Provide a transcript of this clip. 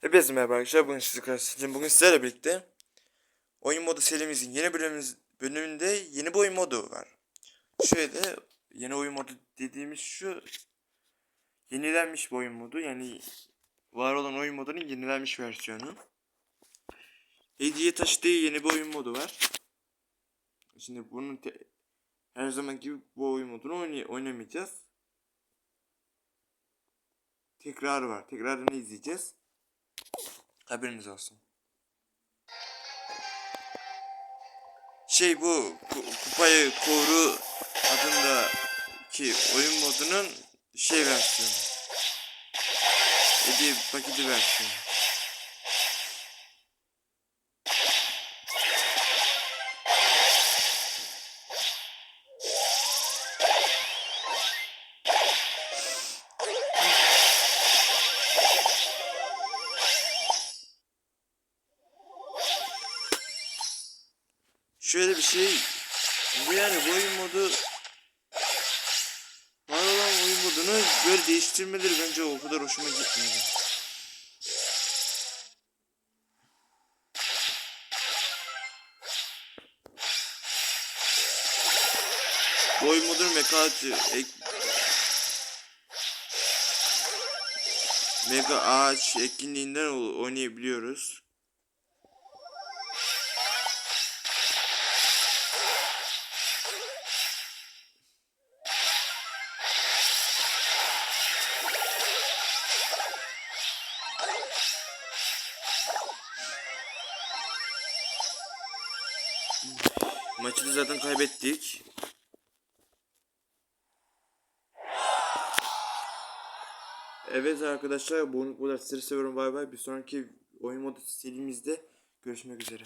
Hepinize merhaba arkadaşlar. Bugün sizi karşılayacağım. Bugün sizlerle birlikte oyun modu serimizin yeni bölümümüz, bölümünde yeni bir oyun modu var. Şöyle yeni oyun modu dediğimiz şu yenilenmiş bir oyun modu. Yani var olan oyun modunun yenilenmiş versiyonu. Hediye taşıdığı yeni bir oyun modu var. Şimdi bunun her zaman gibi bu oyun modunu oynay- oynamayacağız. Tekrarı var. Tekrarını izleyeceğiz. Haberiniz olsun. Şey bu ku- kupayı koru adındaki oyun modunun şey versiyonu. Hediye paketi versiyonu. Şöyle bir şey bu yani bu oyun modu var olan oyun modunu böyle değiştirmeleri bence o kadar hoşuma gitmiyor. Bu oyun modunu mega ek, mega ağaç etkinliğinden oynayabiliyoruz. Maçı da zaten kaybettik. Evet arkadaşlar bu kadar sizleri seviyorum bay bay. Bir sonraki oyun modu serimizde görüşmek üzere.